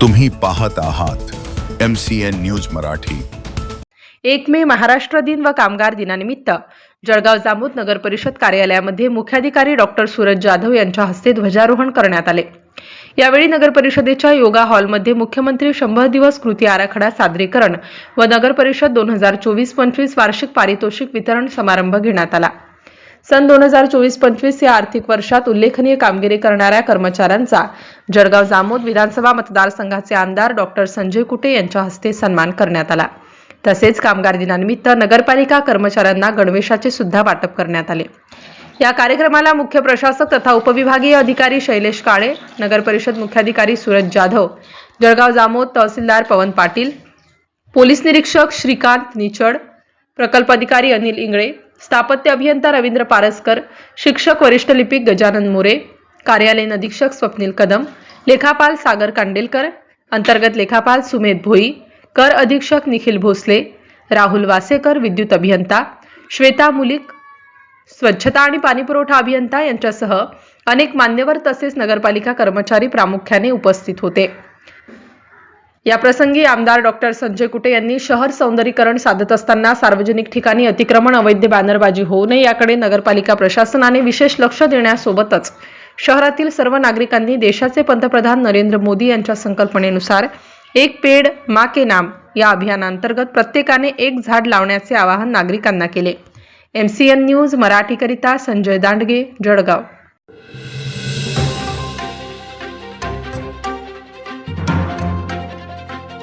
तुम्ही पाहत आहात M C N news Marathi. एक मे महाराष्ट्र दिन व कामगार दिनानिमित्त जळगाव जामोद नगर परिषद कार्यालयामध्ये मुख्याधिकारी डॉक्टर सूरज जाधव यांच्या हस्ते ध्वजारोहण करण्यात आले. यावेळी नगर परिषदेच्या योगा हॉलमध्ये मुख्यमंत्री शंभर दिवस कृती आराखडा सादरीकरण व नगर परिषद दोन हजार चोवीस पंचवीस वार्षिक पारितोषिक वितरण समारंभ घेण्यात आला. सन दोन हजार चोवीस पंचवीस या आर्थिक वर्षात उल्लेखनीय कामगिरी करणाऱ्या कर्मचाऱ्यांचा जळगाव जामोद विधानसभा मतदारसंघाचे आमदार डॉक्टर संजय कुटे यांच्या हस्ते सन्मान करण्यात आला. तसेच कामगार दिनानिमित्त नगरपालिका कर्मचाऱ्यांना गणवेशाचे सुद्धा वाटप करण्यात आले. या कार्यक्रमाला मुख्य प्रशासक तथा उपविभागीय अधिकारी शैलेश काळे नगर परिषद मुख्याधिकारी सूरज जाधव जळगाव जामोद तहसीलदार पवन पाटील पोलीस निरीक्षक श्रीकांत निचड प्रकल्प अधिकारी अनिल इंगळे स्थापत्य अभियंता रवींद्र पारसकर शिक्षक वरिष्ठ लिपिक गजानन मोरे कार्यालयीन अधीक्षक स्वप्नील कदम लेखापाल सागर कांडेलकर अंतर्गत लेखापाल सुमेध भोई कर अधीक्षक निखिल भोसले राहुल वासेकर विद्युत अभियंता श्वेता मुलिक स्वच्छता आणि पाणीपुरवठा अभियंता यांच्यासह अनेक मान्यवर तसेच नगरपालिका कर्मचारी प्रामुख्याने उपस्थित होते. याप्रसंगी आमदार डॉक्टर संजय कुटे यांनी शहर सौंदर्यीकरण साधत असताना सार्वजनिक ठिकाणी अतिक्रमण अवैध बॅनरबाजी होऊ नये याकडे नगरपालिका प्रशासनाने विशेष लक्ष देण्यासोबतच शहरातील सर्व नागरिकांनी देशाचे पंतप्रधान नरेंद्र मोदी यांच्या संकल्पनेनुसार एक पेड मा के नाम या अभियानांतर्गत प्रत्येकाने एक झाड लावण्याचे आवाहन नागरिकांना केले. एम सी एन न्यूज मराठीकरिता संजय दांडगे जळगाव.